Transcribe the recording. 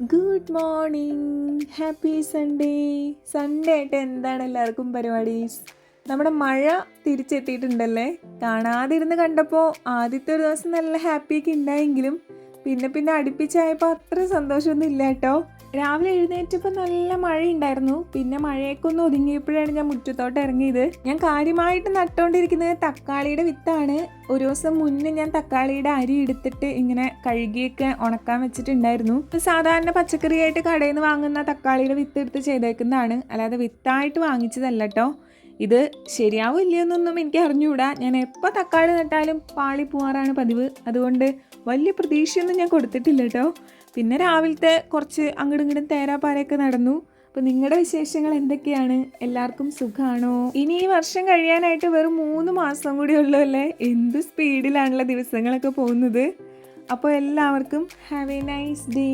Good morning happy Sunday Sunday ആയിട്ട് എന്താണ് എല്ലാവർക്കും പരിപാടി നമ്മുടെ മഴ തിരിച്ചെത്തിയിട്ടുണ്ടല്ലേ? കാണാതിരുന്ന് കണ്ടപ്പോൾ ആദ്യത്തെ ഒരു ദിവസം നല്ല ഹാപ്പിയൊക്കെ ഉണ്ടായെങ്കിലും പിന്നെ പിന്നെ അടുപ്പിച്ചായപ്പോൾ അത്ര സന്തോഷമൊന്നും ഇല്ല കേട്ടോ. രാവിലെ എഴുന്നേറ്റപ്പോൾ നല്ല മഴയുണ്ടായിരുന്നു. പിന്നെ മഴയൊക്കെ ഒന്ന് ഒതുങ്ങിയപ്പോഴാണ് ഞാൻ മുറ്റത്തോട്ട് ഇറങ്ങിയത്. ഞാൻ കാര്യമായിട്ട് നട്ടുകൊണ്ടിരിക്കുന്നത് തക്കാളിയുടെ വിത്താണ്. ഒരു ദിവസം മുന്നേ ഞാൻ തക്കാളിയുടെ അരി എടുത്തിട്ട് ഇങ്ങനെ കഴുകിയൊക്കെ ഉണക്കാൻ വെച്ചിട്ടുണ്ടായിരുന്നു. സാധാരണ പച്ചക്കറിയായിട്ട് കടയിൽ നിന്ന് വാങ്ങുന്ന തക്കാളിയുടെ വിത്ത് എടുത്ത് ചെയ്തേക്കുന്നതാണ്. അല്ലാതെ വിത്തായിട്ട് വാങ്ങിച്ചതല്ല കേട്ടോ ഇത് ശരിയാവും ഇല്ലയെന്നൊന്നും എനിക്ക് അറിഞ്ഞുകൂടാ. ഞാൻ എപ്പോൾ തക്കാളി നട്ടാലും പാളി പോവാറാണ് പതിവ്. അതുകൊണ്ട് വലിയ പ്രതീക്ഷയൊന്നും ഞാൻ കൊടുത്തിട്ടില്ല കേട്ടോ പിന്നെ രാവിലത്തെ കുറച്ച് അങ്ങോട്ടും ഇങ്ങോട്ടും തേരാപ്പാരയൊക്കെ നടന്നു. അപ്പോൾ നിങ്ങളുടെ വിശേഷങ്ങൾ എന്തൊക്കെയാണ്? എല്ലാവർക്കും സുഖാണോ? ഇനി ഈ വർഷം കഴിയാനായിട്ട് വെറും മൂന്ന് മാസം കൂടി ഉള്ളൂ അല്ലേ? എന്ത് സ്പീഡിലാണല്ലോ ദിവസങ്ങളൊക്കെ പോകുന്നത്. അപ്പോൾ എല്ലാവർക്കും ഹാവ് എ നൈസ് ഡേ.